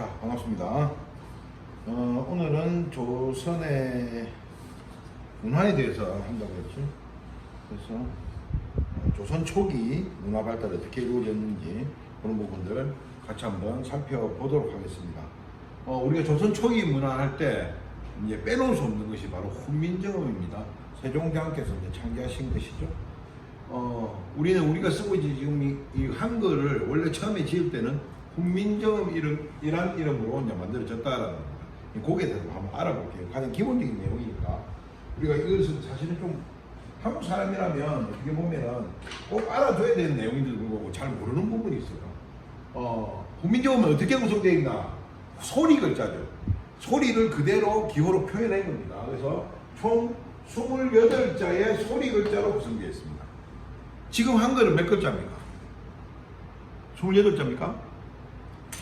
자, 반갑습니다. 어, 오늘은 조선의 문화에 대해서 한다고 했죠. 그래서 어, 조선 초기 문화 발달이 어떻게 이루어졌는지 그런 부분들을 같이 한번 살펴보도록 하겠습니다. 어, 우리가 조선 초기 문화 할 때 이제 빼놓을 수 없는 것이 바로 훈민정음입니다. 세종대왕께서 이제 창제하신 것이죠. 어, 우리는 우리가 쓰고 있는 지금 이, 이 한글을 원래 처음에 지을 때는 훈민정음 이름, 이란 이름으로 이제 만들어졌다라는. 이 거기에 대해서 한번 알아볼게요. 가장 기본적인 내용이니까. 우리가 이것은 사실은 좀 한국 사람이라면 어떻게 보면은 꼭 알아둬야 되는 내용인데도 불구하고 잘 모르는 부분이 있어요. 어, 훈민정음은 어떻게 구성되어 있나? 소리 글자죠. 소리를 그대로 기호로 표현한 겁니다. 그래서 총 28자의 소리 글자로 구성되어 있습니다. 지금 한글은 몇 글자입니까? 28자입니까?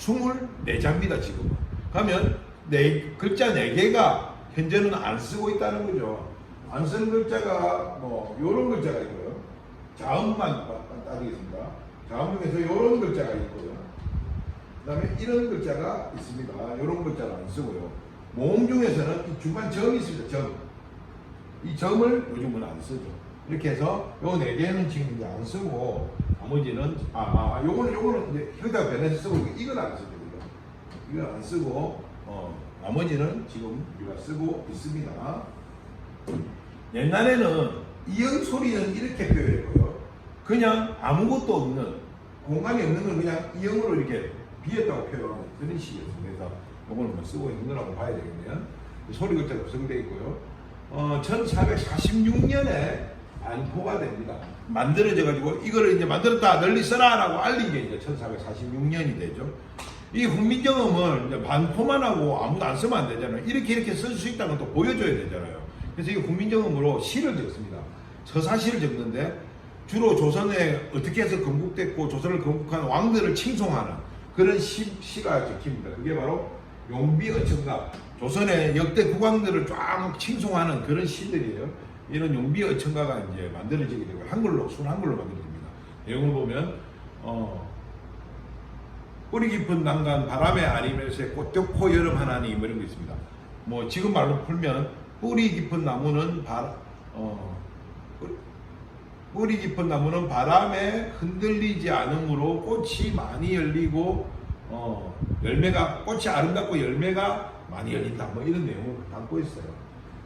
24자입니다, 지금은. 그러면 네, 글자 4개가 현재는 안 쓰고 있다는 거죠. 안 쓰는 글자가 뭐, 요런 글자가 있고요. 자음만 따지겠습니다. 자음 중에서 요런 글자가 있고요. 그 다음에 이런 글자가 있습니다. 요런 글자를 안 쓰고요. 모음 중에서는 이 중간 점이 있습니다, 점. 이 점을 요즘은 안 쓰죠. 이렇게 해서 요 네 개는 지금 이제 안 쓰고 나머지는 아, 아 요거는 요거는 이제 형태가 변해서 쓰고 이건 안 쓰죠. 이건 안 쓰고 어 나머지는 지금 우리가 쓰고 있습니다. 옛날에는 이응 소리는 이렇게 표현했고요. 그냥 아무것도 없는 공간이 없는 걸 그냥 이응으로 이렇게 비었다고 표현하는 그런 식이었습니다. 그래서 요거는 뭐 쓰고 있는 거라고 봐야 되겠네요. 소리 글자가 구성되어 있고요. 어, 1446년에 반포가 됩니다. 만들어져 가지고 이거를 이제 만들었다 널리 써라라고 알린 게 이제 1446년이 되죠. 이 훈민정음을 이제 반포만 하고 아무도 안 쓰면 안 되잖아요. 이렇게 이렇게 쓸 수 있다는 것도 보여줘야 되잖아요. 그래서 이 훈민정음으로 시를 적습니다. 서사시를 적는데 주로 조선에 어떻게 해서 건국됐고 조선을 건국한 왕들을 칭송하는 그런 시, 시가 적힙니다. 그게 바로 용비 어천가 조선의 역대 국왕들을 쫙 칭송하는 그런 시들이에요. 이런 용비 어천가가 이제 만들어지게 되고 한글로 순 한글로 만들어집니다. 내용을 보면 어, 뿌리 깊은 난간 바람에 아리면서 꽃겹고 여름 하나니 뭐 이런 거 있습니다. 뭐 지금 말로 풀면 뿌리 깊은 나무는 바, 어, 뿌리- 깊은 나무는 바람에 흔들리지 않으므로 꽃이 많이 열리고 어, 열매가 꽃이 아름답고 열매가 많이 열린다. 뭐 이런 내용을 담고 있어요.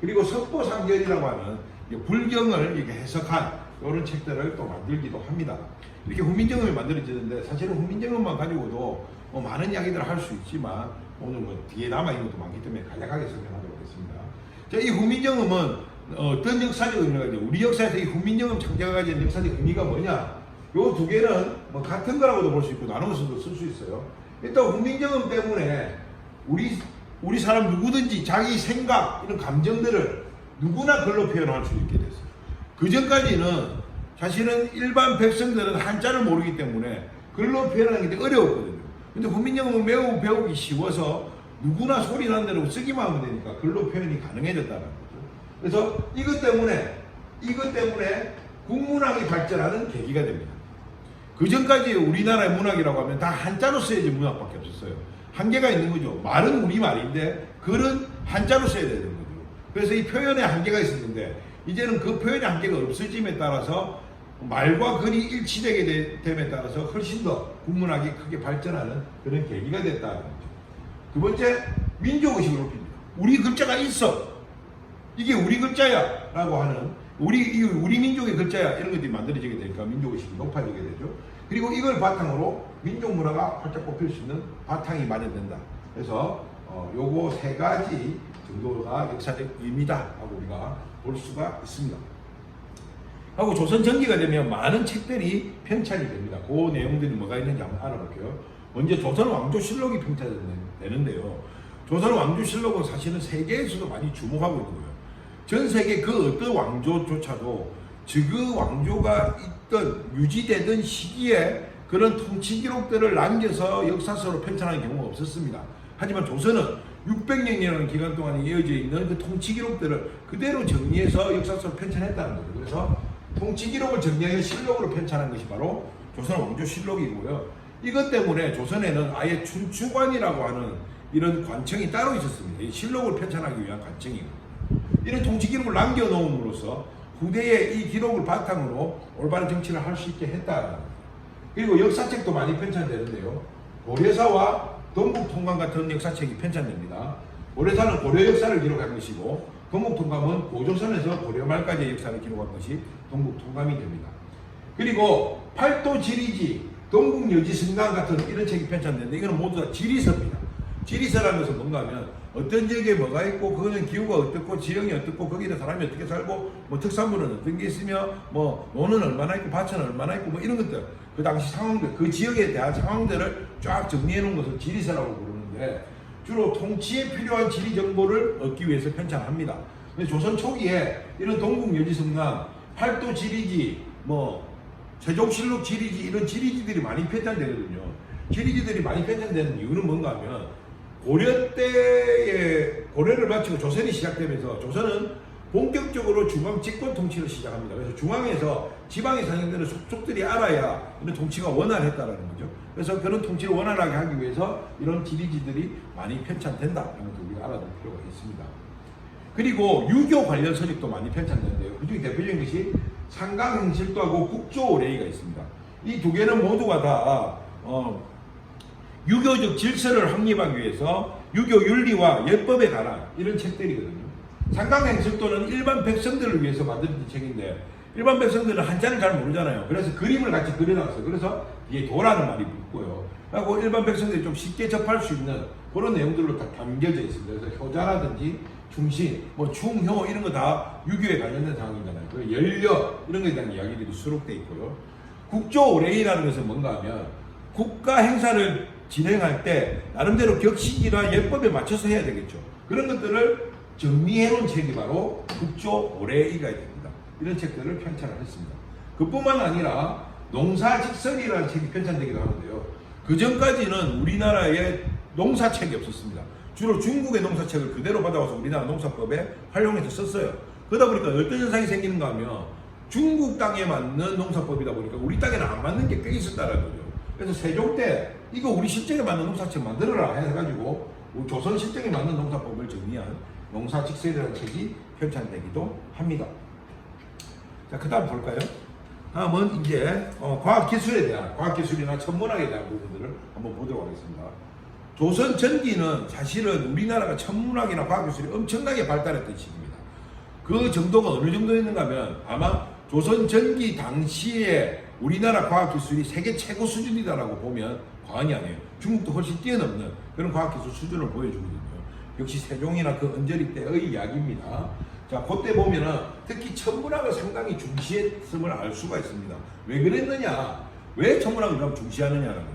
그리고 석보상절이라고 하는 이 불경을 이렇게 해석한 이런 책들을 또 만들기도 합니다. 이렇게 훈민정음이 만들어지는데 사실은 훈민정음만 가지고도 뭐 많은 이야기들을 할 수 있지만 오늘 뭐 뒤에 남아 있는 것도 많기 때문에 간략하게 설명하도록 하겠습니다. 자, 이 훈민정음은 어떤 역사적 의미가 있죠? 우리 역사에서 이 훈민정음 창제가 가진 역사적 의미가 뭐냐? 요 두 개는 뭐 같은 거라고도 볼 수 있고 나누어서도 쓸 수 있어요. 일단 훈민정음 때문에 우리 우리 사람 누구든지 자기 생각 이런 감정들을 누구나 글로 표현할 수 있게 됐어요. 그 전까지는 사실은 일반 백성들은 한자를 모르기 때문에 글로 표현하는 게 어려웠거든요. 근데 훈민정음은 매우 배우기 쉬워서 누구나 소리 나는 대로 쓰기만 하면 되니까 글로 표현이 가능해졌다는 거죠. 그래서 이것 때문에 이것 때문에 국문학이 발전하는 계기가 됩니다. 그 전까지 우리나라의 문학이라고 하면 다 한자로 써야지 문학밖에 없었어요. 한계가 있는 거죠. 말은 우리 말인데 글은 한자로 써야 거죠. 그래서 이 표현에 한계가 있었는데 이제는 그 표현의 한계가 없어짐에 따라서 말과 글이 일치되게 되- 됨에 따라서 훨씬 더 국문학이 크게 발전하는 그런 계기가 됐다는 거죠. 두 번째 민족의식을 높입니다. 우리 글자가 있어. 이게 우리 글자야 라고 하는 우리 이 우리 민족의 글자야 이런 것들이 만들어지게 되니까 민족의식이 높아지게 되죠. 그리고 이걸 바탕으로 민족 문화가 활짝 꼽힐 수 있는 바탕이 마련된다. 그래서 어, 요거 세 가지 정도가 역사적 의미다 하고 우리가 볼 수가 있습니다. 하고 조선 전기가 되면 많은 책들이 편찬이 됩니다. 그 내용들이 뭐가 있는지 한번 알아볼게요. 먼저 조선 왕조실록이 편찬되는데요. 조선 왕조실록은 사실은 세계에서도 많이 주목하고 있는 거예요. 전 세계 그 어떤 왕조조차도 그 왕조가 있던 유지되던 시기에 그런 통치 기록들을 남겨서 역사서로 편찬하는 경우가 없었습니다. 하지만 조선은 600년이라는 기간 동안 이어져 있는 그 통치 기록들을 그대로 정리해서 역사서로 편찬했다는 거죠. 그래서 통치 기록을 정리하여 실록으로 편찬한 것이 바로 조선 왕조 실록이고요. 이것 때문에 조선에는 아예 춘추관이라고 하는 이런 관청이 따로 있었습니다. 이 실록을 편찬하기 위한 관청이고 이런 통치 기록을 남겨놓음으로써 후대에 이 기록을 바탕으로 올바른 정치를 할 수 있게 했다. 그리고 역사책도 많이 편찬되는데요. 고려사와 동북통감 같은 역사책이 편찬됩니다. 고려사는 고려 역사를 기록한 것이고 동북통감은 고조선에서 고려 말까지의 역사를 기록한 것이 동북통감이 됩니다. 그리고 팔도 지리지, 동국여지 승강 같은 이런 책이 편찬되는데 이거는 모두 다 지리서입니다. 지리서라는 것은 뭔가 하면 어떤 지역에 뭐가 있고 그거는 기후가 어떻고 지형이 어떻고 거기에 사람이 어떻게 살고 뭐 특산물은 어떤 게 있으며 뭐 노는 얼마나 있고 밭은 얼마나 있고 뭐 이런 것들 그 당시 상황들 그 지역에 대한 상황들을 쫙 정리해 놓은 것을 지리서라고 부르는데 주로 통치에 필요한 지리 정보를 얻기 위해서 편찬합니다. 근데 조선 초기에 이런 동국여지승강, 팔도 지리지, 뭐 세종실록 지리지 이런 지리지들이 많이 편찬되거든요. 지리지들이 많이 편찬되는 이유는 뭔가 하면 고려 때에 고려를 마치고 조선이 시작되면서 조선은 본격적으로 중앙 집권 통치를 시작합니다. 그래서 중앙에서 지방에 상행되는 속속들이 알아야 이런 통치가 원활했다라는 거죠. 그래서 그런 통치를 원활하게 하기 위해서 이런 지리지들이 많이 편찬된다라는 것을 우리가 알아둘 필요가 있습니다. 그리고 유교 관련 서적도 많이 편찬되는데요. 그중에 대표적인 것이 상강행실도하고 국조오레이가 있습니다. 이 두 개는 모두가 다 어, 유교적 질서를 확립하기 위해서 유교 윤리와 예법에 관한 이런 책들이거든요. 상강행실도는 일반 백성들을 위해서 만들어진 책인데 일반 백성들은 한자를 잘 모르잖아요. 그래서 그림을 같이 그려놨어요. 그래서 뒤에 도라는 말이 붙고요. 그리고 일반 백성들이 좀 쉽게 접할 수 있는 그런 내용들로 다 담겨져 있습니다. 그래서 효자라든지 중신, 뭐 중효 이런 거 다 유교에 관련된 상황이잖아요. 그 연려 이런 거에 대한 이야기들이 수록돼 있고요. 국조 오레이라는 것은 뭔가 하면 국가 행사를 진행할 때 나름대로 격식이나 예법에 맞춰서 해야 되겠죠. 그런 것들을 정리해 놓은 책이 바로 국조 오레이가 됩니다. 이런 책들을 편찬을 했습니다. 그뿐만 아니라 농사직설이라는 책이 편찬되기도 하는데요. 그 전까지는 우리나라에 농사책이 없었습니다. 주로 중국의 농사책을 그대로 받아와서 우리나라 농사법에 활용해서 썼어요. 그러다 보니까 어떤 현상이 생기는가 하면 중국 땅에 맞는 농사법이다 보니까 우리 땅에는 안 맞는 게 꽤 있었다는 거죠. 그래서 세종 때 이거 우리 실정에 맞는 농사책 만들어라 해가지고 조선 실정에 맞는 농사법을 정리한 농사직설이라는 책이 편찬되기도 합니다. 자, 그 다음 볼까요? 다음은 이제 어, 과학기술에 대한, 과학기술이나 천문학에 대한 부분들을 한번 보도록 하겠습니다. 조선 전기는 사실은 우리나라가 천문학이나 과학기술이 엄청나게 발달했던 시기입니다. 그 정도가 어느 정도였는가 하면 아마 조선 전기 당시에 우리나라 과학기술이 세계 최고 수준이다라고 보면 과언이 아니에요. 중국도 훨씬 뛰어넘는 그런 과학기술 수준을 보여주거든요. 역시 세종이나 그 언저리 때의 이야기입니다. 자, 그때 보면은 특히 천문학을 상당히 중시했음을 알 수가 있습니다. 왜 그랬느냐? 왜 천문학을 그럼 중시하느냐는 거죠.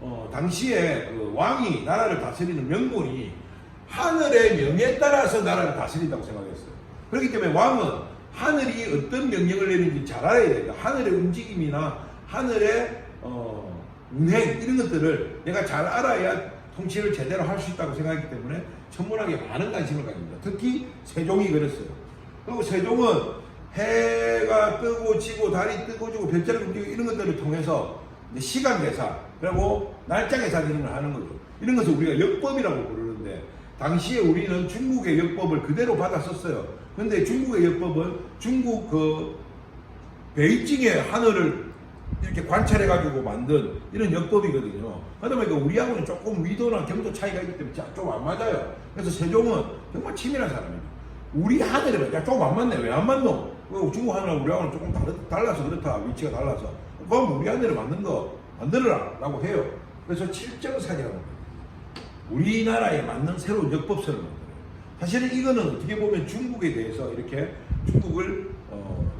어, 당시에 그 왕이 나라를 다스리는 명분이 하늘의 명에 따라서 나라를 다스린다고 생각했어요. 그렇기 때문에 왕은 하늘이 어떤 명령을 내리는지 잘 알아야 됩니다. 하늘의 움직임이나 하늘의 어, 운행 이런 것들을 내가 잘 알아야 통치를 제대로 할 수 있다고 생각했기 때문에 천문학에 많은 관심을 가집니다. 특히 세종이 그랬어요. 그리고 세종은 해가 뜨고 지고 달이 뜨고 지고 별자리 움직이고 이런 것들을 통해서 시간 계산 그리고 날짜 계산 이런 걸 하는 거죠. 이런 것을 우리가 역법이라고 부르는데 당시에 우리는 중국의 역법을 그대로 받아 썼어요. 근데 중국의 역법은 중국 그 베이징의 하늘을 이렇게 관찰해가지고 만든 이런 역법이거든요. 그러다 보니까 우리하고는 조금 위도나 경도 차이가 있기 때문에 좀 안 맞아요. 그래서 세종은 정말 치밀한 사람입니다. 우리 하늘에 야 조금 안 맞네. 왜 안 맞노? 그 중국 하늘하고 우리하고는 조금 다르, 달라서 그렇다. 위치가 달라서. 그럼 우리 하늘에 맞는 거 만들어라. 라고 해요. 그래서 합니다. 우리나라에 맞는 새로운 역법서를 만들어요. 사실은 이거는 어떻게 보면 중국에 대해서 이렇게 중국을 어,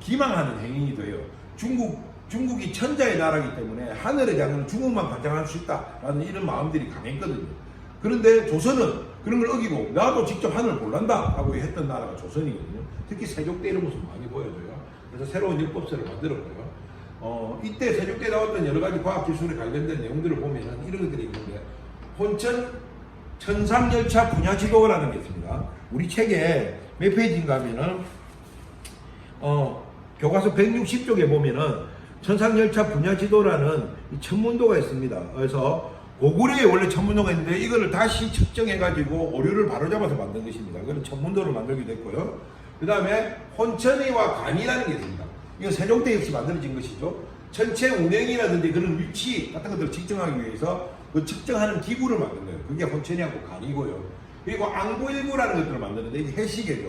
기망하는 행위이기도 해요. 중국 중국이 천자의 나라이기 때문에 하늘의 장은 중국만 관장할 수 있다라는 이런 마음들이 강했거든요. 그런데 조선은 그런 걸 어기고 나도 직접 하늘을 볼란다 하고 했던 나라가 조선이거든요. 특히 세종 때 이런 모습 많이 보여줘요. 그래서 새로운 역법서를 만들었고요. 어, 이때 세종 때 나왔던 여러 가지 과학 기술에 관련된 내용들을 보면은 이런 것들이 있는데 혼천 천상열차 분야 지도라는 게 있습니다. 우리 책에 몇 페이지인가 하면은 어, 교과서 160쪽에 보면은 천상열차 분야 지도라는 이 천문도가 있습니다. 그래서 고구려에 원래 천문도가 있는데 이거를 다시 측정해가지고 오류를 바로잡아서 만든 것입니다. 그런 천문도를 만들게 됐고요. 그 다음에 혼천이와 간이라는 게 됩니다. 이거 세종대 역시 만들어진 것이죠. 전체 운행이라든지 그런 위치 같은 것들을 측정하기 위해서 그 측정하는 기구를 만든 거예요. 그게 혼천이하고 간이고요. 그리고 앙보일구라는 것들을 만드는데 이게 해시계죠.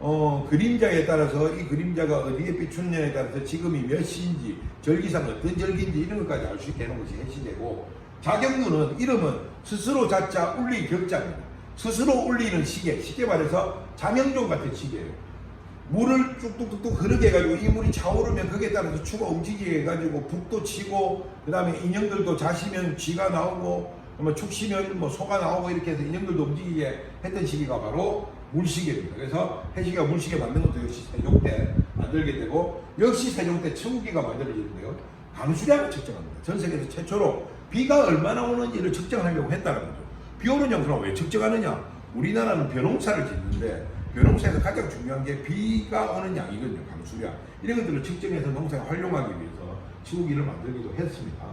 어, 그림자에 따라서 이 그림자가 어디에 비추느냐에 따라서 지금이 몇 시인지 절기상 어떤 절기인지 이런 것까지 알 수 있게 하는 것이 해시계고 자경루는 이름은 스스로 자자 울리 격자입니다. 스스로 울리는 시계, 쉽게 말해서 자명종 같은 시계예요. 물을 뚝뚝뚝뚝 흐르게 해가지고 이 물이 차오르면 거기에 따라서 추가 움직이게 해가지고 북도 치고 그 다음에 인형들도 자시면 쥐가 나오고 뭐 축시면 뭐 소가 나오고 이렇게 해서 인형들도 움직이게 했던 시기가 바로 물시계입니다. 그래서 해시계가 물시계 만든 것도 역시 세종 때 만들게 되고 역시 세종 때 청우기가 만들어지는데요. 강수량을 측정합니다. 전 세계에서 최초로 비가 얼마나 오는지를 측정하려고 했다는 거죠. 비 오는 영수는 왜 측정하느냐? 우리나라는 벼농사를 짓는데 벼농사에서 가장 중요한 게 비가 오는 양이거든요. 강수량. 이런 것들을 측정해서 농사에 활용하기 위해서 지우기를 만들기도 했습니다.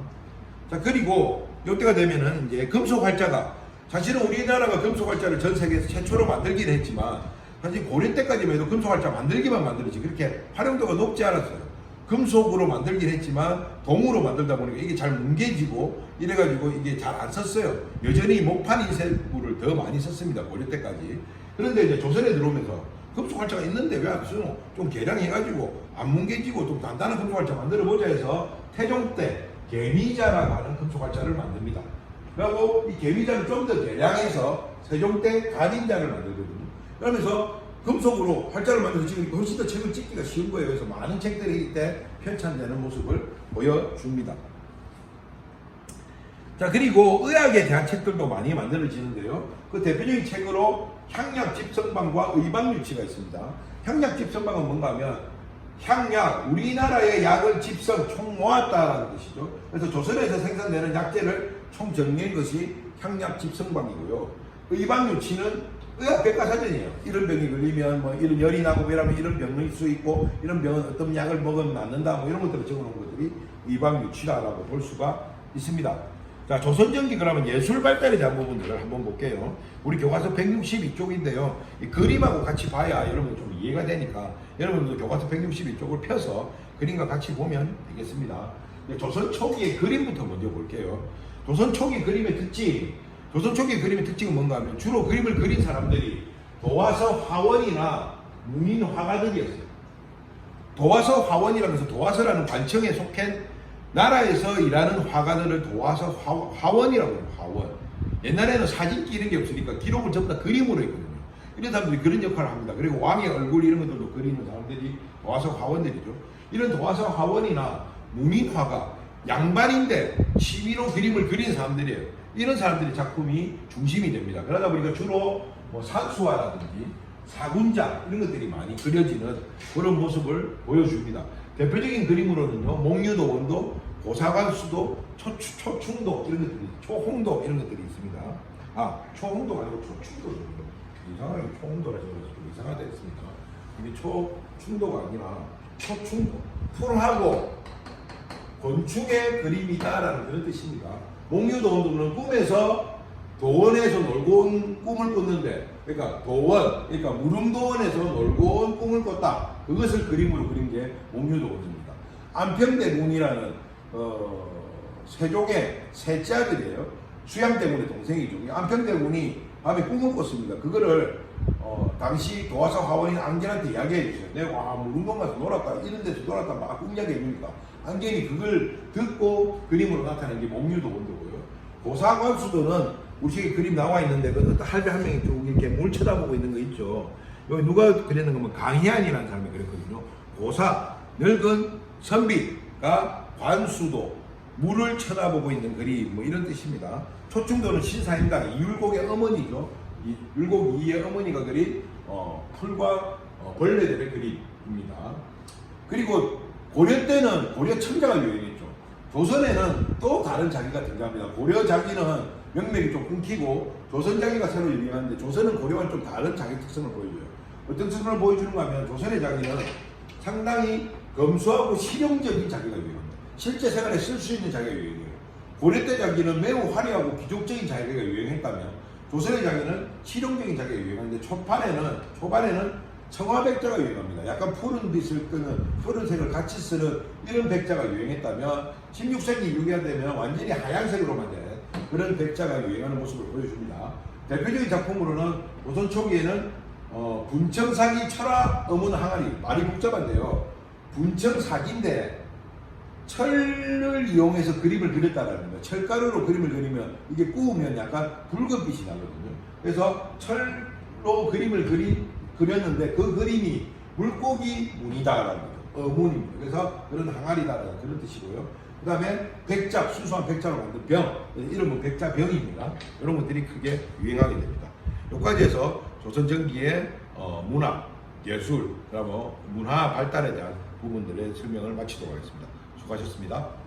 자 그리고 이때가 되면은 이제 금속 활자가 사실은 우리나라가 금속 활자를 전 세계에서 최초로 만들긴 했지만 사실 고려 때까지만 해도 금속 활자 만들기만 만들었지 그렇게 활용도가 높지 않았어요. 금속으로 만들긴 했지만 동으로 만들다 보니까 이게 잘 뭉개지고 이래가지고 이게 잘 안 썼어요. 여전히 목판 인쇄물을 더 많이 썼습니다. 고려 때까지. 그런데 이제 조선에 들어오면서 금속 활자가 있는데 왜 안 쓰노? 좀 개량해가지고 안 뭉개지고 좀 단단한 금속 활자 만들어 보자 해서 태종 때 개미자라고 하는 금속 활자를 만듭니다. 그리고 이 개미자를 좀 더 개량해서 세종 때 가림자를 만들거든요. 그러면서 금속으로 활자를 만들어서 지금 훨씬 더 책을 찍기가 쉬운 거예요. 그래서 많은 책들이 이때 편찬되는 모습을 보여줍니다. 자 그리고 의학에 대한 책들도 많이 만들어지는데요. 그 대표적인 책으로 향약 집성방과 의방유치가 있습니다. 향약 집성방은 뭔가 하면 향약, 우리나라의 약을 집성 총 모았다라는 것이죠. 그래서 조선에서 생산되는 약재를 총 정리한 것이 향약 집성방이고요. 의방 유치는 의학 백과사전이에요. 이런 병이 걸리면 뭐 이런 열이 나고 이러면 이런 병일 수 있고 이런 병은 어떤 약을 먹으면 낫는다 뭐 이런 것들을 적어놓은 것들이 의방 유치라고 볼 수가 있습니다. 자, 조선전기 그러면 예술 발달에 대한 부분들을 한번 볼게요. 우리 교과서 162쪽인데요. 이 그림하고 같이 봐야 여러분 좀 이해가 되니까 여러분도 교과서 162쪽을 펴서 그림과 같이 보면 되겠습니다. 조선 초기의 그림부터 먼저 볼게요. 조선 초기 그림의 특징, 조선 초기 그림의 특징은 뭔가 하면 주로 그림을 그린 사람들이 도화서 화원이나 문인 화가들이었어요. 도화서 화원이라면서 도화서라는 관청에 속한 나라에서 일하는 화가들을 도와서 화, 원이라고 해요. 화원. 옛날에는 사진기 이런 게 없으니까 기록을 전부 다 그림으로 했거든요. 이런 사람들이 그런 역할을 합니다. 그리고 왕의 얼굴 이런 것들도 그리는 사람들이 도화서 화원들이죠. 이런 도화서 화원이나 문인화가 양반인데 취미로 그림을 그리는 사람들이에요. 이런 사람들의 작품이 중심이 됩니다. 그러다 보니까 주로 뭐 산수화라든지 사군자 이런 것들이 많이 그려지는 그런 모습을 보여줍니다. 대표적인 그림으로는요, 목류도원도, 고사관수도, 초추, 초충도 이런 것들이, 초홍도 이런 것들이 있습니다. 아, 초홍도가 아니고 초충도 이상하게 초홍도라 적어서 좀 이상하다 했습니까? 이게 초충도가 아니라 초충도. 풀하고 곤충의 그림이다라는 그런 뜻입니다. 목류도원도는 꿈에서 도원에서 놀고 온 꿈을 꿨는데, 그러니까 도원, 그러니까 무릉도원에서 놀고 온 꿈을 꿨다. 그것을 그림으로 그린 게 목류도원입니다. 안평대군이라는 어, 세종의 셋째 아들이에요. 수양대군의 동생이죠. 이 안평대군이 밤에 꿈을 꿨습니다. 그거를 어, 당시 도화사 화원인 안견한테 이야기해 주세요. 내가 와 무릉도원 가서 놀았다. 이런 데서 놀았다. 막꿈 이야기해 주니까 안견이 그걸 듣고 그림으로 나타낸 게 목류도원도고요. 고사관수도는 우리 그림 나와 있는데 그 할배 한 명이 쭉 이렇게 물 쳐다보고 있는 거 있죠. 여기 누가 그렸는 거면 강희안이라는 사람이 그랬거든요. 고사 늙은 선비가 관수도 물을 쳐다보고 있는 그림 뭐 이런 뜻입니다. 초충도는 신사임당 이율곡의 어머니죠. 이 율곡 이의 어머니가 그린 어, 풀과 어, 벌레들의 그림입니다. 그리고 고려 때는 고려 청자가 유행했죠. 조선에는 또 다른 자기가 등장합니다. 고려 자기는 명맥이 좀 끊기고 조선 자기가 새로 유행하는데 조선은 고려와 좀 다른 자기 특성을 보여줘요. 어떤 특성을 보여주는가 하면 조선의 자기는 상당히 검소하고 실용적인 자기가 유행합니다. 실제 생활에 쓸 수 있는 자기가 유행이에요. 고려 때 자기는 매우 화려하고 기족적인 자기가 유행했다면 조선의 자기는 실용적인 자기가 유행하는데 초반에는 초반에는 청화백자가 유행합니다. 약간 푸른 빛을 끄는 푸른색을 같이 쓰는 이런 백자가 유행했다면 16세기 6년 되면 완전히 하얀색으로만 된 그런 백자가 유행하는 모습을 보여줍니다. 대표적인 작품으로는 조선 초기에는 어, 분청사기 철화 어문 항아리 말이 복잡한데요. 분청사기인데 철을 이용해서 그림을 그렸다는 겁니다. 철가루로 그림을 그리면 이게 구우면 약간 붉은 빛이 나거든요. 그래서 철로 그림을 그리, 그렸는데 그 그림이 물고기 문이다라는 거죠. 어문입니다. 그래서 그런 항아리다라는 그런 뜻이고요. 그 다음에 백작, 순수한 백작으로 만든 병, 이름은 백자병입니다. 이런 것들이 크게 유행하게 됩니다. 여기까지 해서 조선 전기의 어, 문화, 예술, 그리고 문화 발달에 대한 부분들의 설명을 마치도록 하겠습니다. 수고하셨습니다.